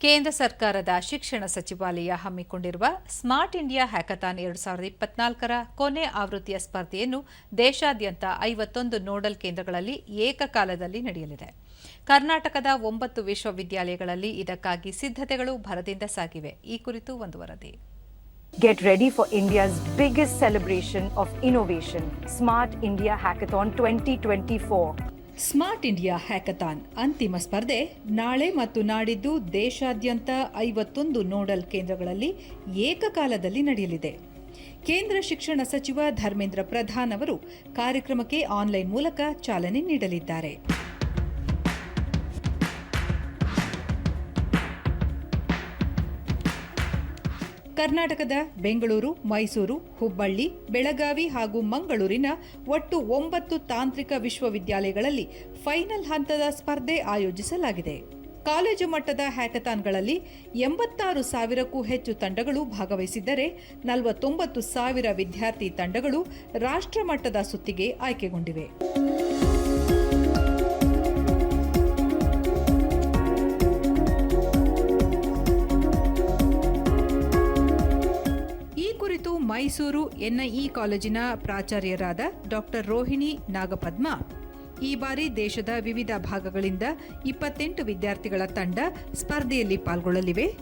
ಕೇಂದ್ರ ಸರ್ಕಾರದ ಶಿಕ್ಷಣ ಸಚಿವಾಲಯ ಹಮ್ಮಿಕೊಂಡಿರುವ ಸ್ಮಾರ್ಟ್ ಇಂಡಿಯಾ ಹ್ಯಾಕಥಾನ್ ಎರಡು ಸಾವಿರದ ಇಪ್ಪತ್ನಾಲ್ಕರ ಕೊನೆ ಆವೃತ್ತಿಯ ಸ್ಪರ್ಧೆಯನ್ನು ದೇಶಾದ್ಯಂತ ಐವತ್ತೊಂದು ನೋಡಲ್ ಕೇಂದ್ರಗಳಲ್ಲಿ ಏಕಕಾಲದಲ್ಲಿ ನಡೆಯಲಿದೆ. ಕರ್ನಾಟಕದ ಒಂಬತ್ತು ವಿಶ್ವವಿದ್ಯಾಲಯಗಳಲ್ಲಿ ಇದಕ್ಕಾಗಿ ಸಿದ್ಧತೆಗಳು ಭರದಿಂದ ಸಾಗಿವೆ. ಈ ಕುರಿತು ಒಂದು ವರದಿ. Get ready for India's biggest celebration of innovation, Smart India Hackathon 2024. Smart India Hackathon ಅಂತಿಮ ಸ್ಪರ್ಧೆ ನಾಳೆ ಮತ್ತು ನಾಡಿದ್ದು ದೇಶಾದ್ಯಂತ ಐವತ್ತೊಂದು ನೋಡಲ್ ಕೇಂದ್ರಗಳಲ್ಲಿ ಏಕಕಾಲದಲ್ಲಿ ನಡೆಯಲಿದೆ. ಕೇಂದ್ರ ಶಿಕ್ಷಣ ಸಚಿವ ಧರ್ಮೇಂದ್ರ ಪ್ರಧಾನ್ ಅವರು ಕಾರ್ಯಕ್ರಮಕ್ಕೆ ಆನ್ಲೈನ್ ಮೂಲಕ ಚಾಲನೆ ನೀಡಲಿದ್ದಾರೆ. ಕರ್ನಾಟಕದ ಬೆಂಗಳೂರು, ಮೈಸೂರು, ಹುಬ್ಬಳ್ಳಿ, ಬೆಳಗಾವಿ ಹಾಗೂ ಮಂಗಳೂರಿನ ಒಟ್ಟು ಒಂಬತ್ತು ತಾಂತ್ರಿಕ ವಿಶ್ವವಿದ್ಯಾಲಯಗಳಲ್ಲಿ ಫೈನಲ್ ಹಂತದ ಸ್ಪರ್ಧೆ ಆಯೋಜಿಸಲಾಗಿದೆ. ಕಾಲೇಜು ಮಟ್ಟದ ಹ್ಯಾಕಥಾನ್ಗಳಲ್ಲಿ ಎಂಬತ್ತಾರು ಸಾವಿರಕ್ಕೂ ಹೆಚ್ಚು ತಂಡಗಳು ಭಾಗವಹಿಸಿದ್ದರೆ ನಲವತ್ತೊಂಬತ್ತು ಸಾವಿರ ವಿದ್ಯಾರ್ಥಿ ತಂಡಗಳು ರಾಷ್ಟ್ರಮಟ್ಟದ ಸುತ್ತಿಗೆ ಆಯ್ಕೆಗೊಂಡಿವೆ. ಮೈಸೂರು ಎನ್ಐಇ ಕಾಲೇಜಿನ ಪ್ರಾಚಾರ್ಯರಾದ ಡಾಕ್ಟರ್ ರೋಹಿಣಿ ನಾಗಪದ್ಮ. ಈ ಬಾರಿ ದೇಶದ ವಿವಿಧ ಭಾಗಗಳಿಂದ ಇಪ್ಪತ್ತೆಂಟು ವಿದ್ಯಾರ್ಥಿಗಳ ತಂಡ ಸ್ಪರ್ಧೆಯಲ್ಲಿ ಪಾಲ್ಗೊಳ್ಳಲಿವೆ.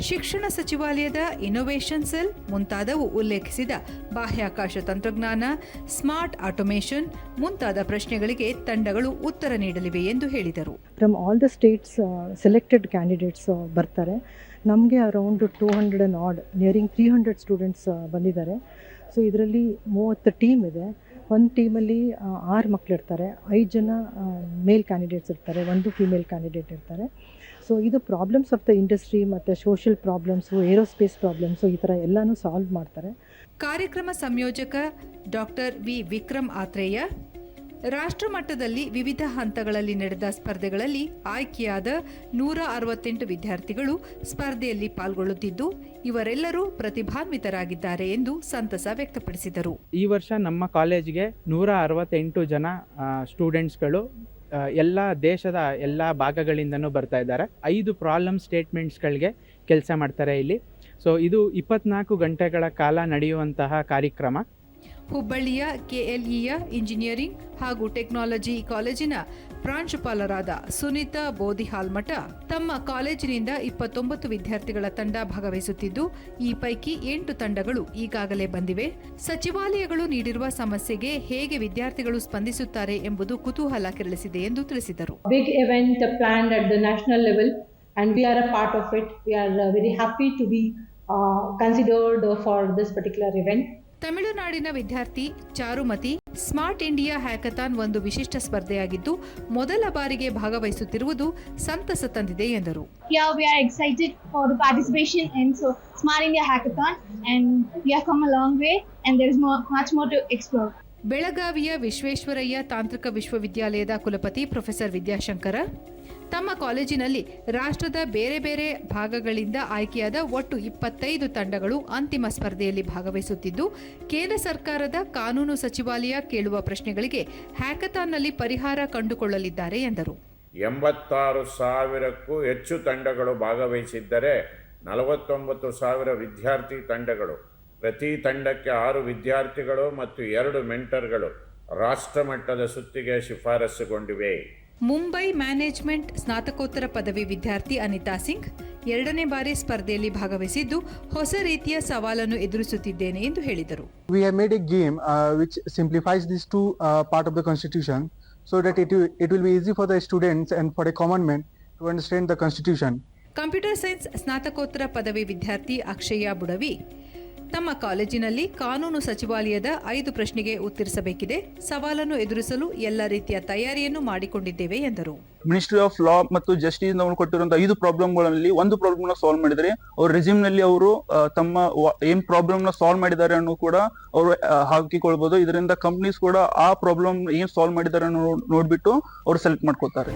ಶಿಕ್ಷಣ ಸಚಿವಾಲಯದ ಇನ್ನೋವೇಷನ್ ಸೆಲ್ ಮುಂತಾದವು ಉಲ್ಲೇಖಿಸಿದ ಬಾಹ್ಯಾಕಾಶ ತಂತ್ರಜ್ಞಾನ, ಸ್ಮಾರ್ಟ್ ಆಟೋಮೇಷನ್ ಮುಂತಾದ ಪ್ರಶ್ನೆಗಳಿಗೆ ತಂಡಗಳು ಉತ್ತರ ನೀಡಲಿವೆ ಎಂದು ಹೇಳಿದರು. From all the states selected candidates ಬರ್ತಾರೆ. ನಮಗೆ around two hundred and odd nearing three hundred students ಬಂದಿದ್ದಾರೆ. ಸೊ ಇದರಲ್ಲಿ ಮೂವತ್ತು ಟೀಮ್ ಇದೆ. ಒಂದು ಟೀಮಲ್ಲಿ ಆರು ಮಕ್ಕಳಿರ್ತಾರೆ ಐದು ಜನ ಮೇಲ್ ಕ್ಯಾಂಡಿಡೇಟ್ಸ್ ಇರ್ತಾರೆ. ಒಂದು ಫಿಮೇಲ್ ಕ್ಯಾಂಡಿಡೇಟ್ ಇರ್ತಾರೆ. ಸೊ ಇದು ಪ್ರಾಬ್ಲಮ್ಸ್ ಆಫ್ ದ ಇಂಡಸ್ಟ್ರಿ ಮತ್ತು ಸೋಷಿಯಲ್ ಪ್ರಾಬ್ಲಮ್ಸು ಏರೋಸ್ಪೇಸ್ ಪ್ರಾಬ್ಲಮ್ಸು ಈ ಥರ ಎಲ್ಲನೂ ಸಾಲ್ವ್ ಮಾಡ್ತಾರೆ. ಕಾರ್ಯಕ್ರಮ ಸಂಯೋಜಕ ಡಾಕ್ಟರ್ ವಿ ವಿಕ್ರಮ್ ಆತ್ರೇಯ ರಾಷ್ಟ್ರಮಟ್ಟದಲ್ಲಿ ವಿವಿಧ ಹಂತಗಳಲ್ಲಿ ನಡೆದ ಸ್ಪರ್ಧೆಗಳಲ್ಲಿ ಆಯ್ಕೆಯಾದ ನೂರ ಅರವತ್ತೆಂಟು ವಿದ್ಯಾರ್ಥಿಗಳು ಸ್ಪರ್ಧೆಯಲ್ಲಿ ಪಾಲ್ಗೊಳ್ಳುತ್ತಿದ್ದು, ಇವರೆಲ್ಲರೂ ಪ್ರತಿಭಾನ್ವಿತರಾಗಿದ್ದಾರೆ ಎಂದು ಸಂತಸ ವ್ಯಕ್ತಪಡಿಸಿದರು. ಈ ವರ್ಷ ನಮ್ಮ ಕಾಲೇಜ್ಗೆ ನೂರ ಅರವತ್ತೆಂಟು ಜನ ಸ್ಟೂಡೆಂಟ್ಸ್ಗಳು ಎಲ್ಲ ದೇಶದ ಎಲ್ಲ ಭಾಗಗಳಿಂದನೂ ಬರ್ತಾ ಇದ್ದಾರೆ. ಐದು ಪ್ರಾಬ್ಲಮ್ ಸ್ಟೇಟ್ಮೆಂಟ್ಸ್ಗಳಿಗೆ ಕೆಲಸ ಮಾಡ್ತಾರೆ ಇಲ್ಲಿ. ಸೊ, ಇದು ಇಪ್ಪತ್ನಾಲ್ಕು ಗಂಟೆಗಳ ಕಾಲ ನಡೆಯುವಂತಹ ಕಾರ್ಯಕ್ರಮ. ಹುಬ್ಬಳ್ಳಿಯ ಕೆಎಲ್ಇಯ ಇಂಜಿನಿಯರಿಂಗ್ ಹಾಗೂ ಟೆಕ್ನಾಲಜಿ ಕಾಲೇಜಿನ ಪ್ರಾಂಶುಪಾಲರಾದ ಸುನೀತಾ ಬೋದಿಹಾಲ್ಮಠ ತಮ್ಮ ಕಾಲೇಜಿನಿಂದ ಇಪ್ಪತ್ತೊಂಬತ್ತು ವಿದ್ಯಾರ್ಥಿಗಳ ತಂಡ ಭಾಗವಹಿಸುತ್ತಿದ್ದು ಈ ಪೈಕಿ ಎಂಟು ತಂಡಗಳು ಈಗಾಗಲೇ ಬಂದಿವೆ ಸಚಿವಾಲಯಗಳು ನೀಡಿರುವ ಸಮಸ್ಯೆಗೆ ಹೇಗೆ ವಿದ್ಯಾರ್ಥಿಗಳು ಸ್ಪಂದಿಸುತ್ತಾರೆ ಎಂಬುದು ಕುತೂಹಲ ಕೆರಳಿಸಿದೆ ಎಂದು ತಿಳಿಸಿದರು big event at the national level and we are a part of it. We are uh, very happy to be uh, considered uh, for. ತಮಿಳುನಾಡಿನ ವಿದ್ಯಾರ್ಥಿ ಚಾರುಮತಿ ಸ್ಮಾರ್ಟ್ ಇಂಡಿಯಾ ಹ್ಯಾಕಥಾನ್ ಒಂದು ವಿಶಿಷ್ಟ ಸ್ಪರ್ಧೆಯಾಗಿದ್ದು ಮೊದಲ ಬಾರಿಗೆ ಭಾಗವಹಿಸುತ್ತಿರುವುದು ಸಂತಸ ತಂದಿದೆ ಎಂದರು. For participation Smart India Hackathon and ಬೆಳಗಾವಿಯ ವಿಶ್ವೇಶ್ವರಯ್ಯ ತಾಂತ್ರಿಕ ವಿಶ್ವವಿದ್ಯಾಲಯದ ಕುಲಪತಿ ಪ್ರೊಫೆಸರ್ ವಿದ್ಯಾಶಂಕರ ತಮ್ಮ ಕಾಲೇಜಿನಲ್ಲಿ ರಾಷ್ಟ್ರದ ಬೇರೆ ಬೇರೆ ಭಾಗಗಳಿಂದ ಆಯ್ಕೆಯಾದ ಒಟ್ಟು ಇಪ್ಪತ್ತೈದು ತಂಡಗಳು ಅಂತಿಮ ಸ್ಪರ್ಧೆಯಲ್ಲಿ ಭಾಗವಹಿಸುತ್ತಿದ್ದು, ಕೇಂದ್ರ ಸರ್ಕಾರದ ಕಾನೂನು ಸಚಿವಾಲಯ ಕೇಳುವ ಪ್ರಶ್ನೆಗಳಿಗೆ ಹ್ಯಾಕಥಾನ್ನಲ್ಲಿ ಪರಿಹಾರ ಕಂಡುಕೊಳ್ಳಲಿದ್ದಾರೆ ಎಂದರು. ಎಂಬತ್ತಾರು ಸಾವಿರಕ್ಕೂ ಹೆಚ್ಚು ತಂಡಗಳು ಭಾಗವಹಿಸಿದ್ದರೆ ನಲವತ್ತೊಂಬತ್ತು ಸಾವಿರ ವಿದ್ಯಾರ್ಥಿ ತಂಡಗಳು, ಪ್ರತಿ ತಂಡಕ್ಕೆ ಆರು ವಿದ್ಯಾರ್ಥಿಗಳು ಮತ್ತು ಎರಡು ಮೆಂಟರ್ಗಳು ರಾಷ್ಟ್ರಮಟ್ಟದ ಸುತ್ತಿಗೆ ಶಿಫಾರಸುಗೊಂಡಿವೆ ಮುಂಬೈ ಮ್ಯಾನೇಜ್ಮೆಂಟ್ ಸ್ನಾತಕೋತ್ತರ ಪದವಿ ವಿದ್ಯಾರ್ಥಿ ಅನಿತಾ ಸಿಂಗ್ ಎರಡನೇ ಬಾರಿ ಸ್ಪರ್ಧೆಯಲ್ಲಿ ಭಾಗವಹಿಸಿದ್ದು ಹೊಸ ರೀತಿಯ ಸವಾಲನ್ನು ಎದುರಿಸುತ್ತಿದ್ದೇನೆ ಎಂದು ಹೇಳಿದರು we have made a game uh, which simplifies these two uh, part of the constitution so that it will, it will be easy for the students and for a common man to understand the constitution computer science ಸ್ನಾತಕೋತ್ತರ ಪದವಿ ವಿದ್ಯಾರ್ಥಿ ಅಕ್ಷಯ ಬುಡವಿ ತಮ್ಮ ಕಾಲೇಜಿನಲ್ಲಿ ಕಾನೂನು ಸಚಿವಾಲಯದ ಐದು ಪ್ರಶ್ನೆಗೆ ಉತ್ತರಿಸಬೇಕಿದೆ. ಸವಾಲನ್ನು ಎದುರಿಸಲು ಎಲ್ಲ ರೀತಿಯ ತಯಾರಿಯನ್ನು ಮಾಡಿಕೊಂಡಿದ್ದೇವೆ, ಎಂದರು. ಮಿನಿಸ್ಟ್ರಿ ಆಫ್ ಲಾ ಮತ್ತು ಜಸ್ಟಿಸ್ ನವರು ಕೊಟ್ಟಿರುವಂತಹ ಐದು ಪ್ರಾಬ್ಲಮ್ಗಳಲ್ಲಿ ಒಂದು ಪ್ರಾಬ್ಲಮ್ನ ಸಾಲ್ವ್ ಮಾಡಿದರೆ ಅವ್ರ ರೆಸ್ಯೂಮ್ನಲ್ಲಿ ಅವರು ತಮ್ಮ ಏನ್ ಪ್ರಾಬ್ಲಮ್ನ ಸಾಲ್ವ್ ಮಾಡಿದ್ದಾರೆ ಅನ್ನೋ ಕೂಡ ಅವರು ಹಾಕಿಕೊಳ್ಬಹುದು ಇದರಿಂದ ಕಂಪ್ನೀಸ್ ಕೂಡ ಆ ಪ್ರಾಬ್ಲಮ್ ಏನ್ ಸಾಲ್ವ್ ಮಾಡಿದ್ದಾರೆ ನೋಡ್ಬಿಟ್ಟು ಅವ್ರು ಸೆಲೆಕ್ಟ್ ಮಾಡ್ಕೋತಾರೆ